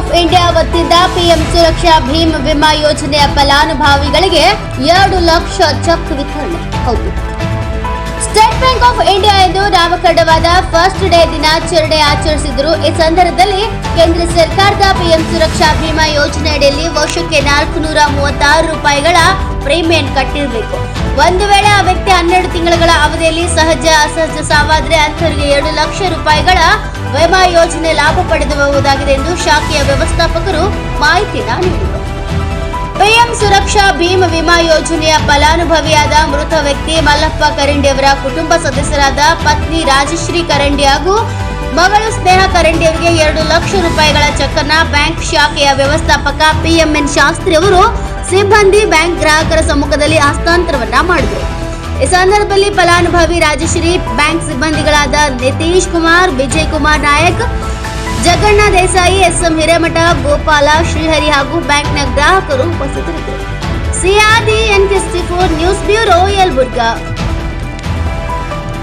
Of India ವತಿಯಿಂದ PM Suraksha Bhim ವಿಮಾ ಯೋಜನೆಯ ಫಲಾನುಭವಿಗಳಿಗೆ ಎರಡು ಲಕ್ಷ ಚೆಕ್ ವಿತರಣೆ. ಹೌದು. ಸ್ಟೇಟ್ ಬ್ಯಾಂಕ್ ಆಫ್ ಇಂಡಿಯಾ ಎಂದು ನಾಮಕರಣವಾದ ಫಸ್ಟ್ ಡೇ ದಿನಾಚರಣೆ ಆಚರಿಸಿದರು. ಈ ಸಂದರ್ಭದಲ್ಲಿ ಕೇಂದ್ರ ಸರ್ಕಾರದ ಪಿಎಂ ಸುರಕ್ಷಾ ಭೀಮಾ ಯೋಜನೆಯಡಿಯಲ್ಲಿ ವರ್ಷಕ್ಕೆ ನಾಲ್ಕು ನೂರ ಮೂವತ್ತಾರು ರೂಪಾಯಿಗಳ ಪ್ರೀಮಿಯಂ ಕಟ್ಟಿರಬೇಕು. ಒಂದು ವೇಳೆ ಆ ವ್ಯಕ್ತಿ ಹನ್ನೆರಡು ತಿಂಗಳ ಅವಧಿಯಲ್ಲಿ ಸಹಜ, ಅಸಹಜ ಸಾವಾದ್ರೆ ಅಂಥವರಿಗೆ ಎರಡು ಲಕ್ಷ ರೂಪಾಯಿಗಳ ವಿಮಾ ಯೋಜನೆ ಲಾಭ ಪಡೆದುಬಹುದಾಗಿದೆ ಎಂದು ಶಾಖೆಯ ವ್ಯವಸ್ಥಾಪಕರು ಮಾಹಿತಿಯನ್ನು ನೀಡಿದರು. ಪಿಎಂ ಸುರಕ್ಷಾ ಭೀಮ್ ವಿಮಾ ಯೋಜನೆಯ ಫಲಾನುಭವಿಯಾದ ಮೃತ ವ್ಯಕ್ತಿ ಮಲ್ಲಪ್ಪ ಕರಂಡಿ ಅವರ ಕುಟುಂಬ ಸದಸ್ಯರಾದ ಪತ್ನಿ ರಾಜಶ್ರೀ ಕರಂಡಿ ಹಾಗೂ ಮಗಳು ಸ್ನೇಹ ಕರಂಡಿ ಅವರಿಗೆ ಎರಡು ಲಕ್ಷ ರೂಪಾಯಿಗಳ ಚೆಕ್ಕನ್ನ ಬ್ಯಾಂಕ್ ಶಾಖೆಯ ವ್ಯವಸ್ಥಾಪಕ ಪಿಎಂಎನ್ ಶಾಸ್ತ್ರಿ ಅವರು ಸಿಬ್ಬಂದಿ ಬ್ಯಾಂಕ್ ಗ್ರಾಹಕರ ಸಮ್ಮುಖದಲ್ಲಿ ಹಸ್ತಾಂತರವನ್ನ ಮಾಡಿದರು. ಈ ಸಂದರ್ಭದಲ್ಲಿ ಫಲಾನುಭವಿ ರಾಜಶ್ರೀ, ಬ್ಯಾಂಕ್ ಸಿಬ್ಬಂದಿಗಳಾದ ನಿತೀಶ್ ಕುಮಾರ್, ವಿಜಯ್ ಕುಮಾರ್ ನಾಯಕ್ ಜಗಣ್ಣ ದೇಸಾಯಿ, ಎಸ್ಎಂ ಹಿರೇಮಠ, ಗೋಪಾಲ, ಶ್ರೀಹರಿ ಹಾಗೂ ಬ್ಯಾಂಕ್ನ ಗ್ರಾಹಕರು ಉಪಸ್ಥಿತರಿದ್ದರು. C R D N news bureau, Yelburga.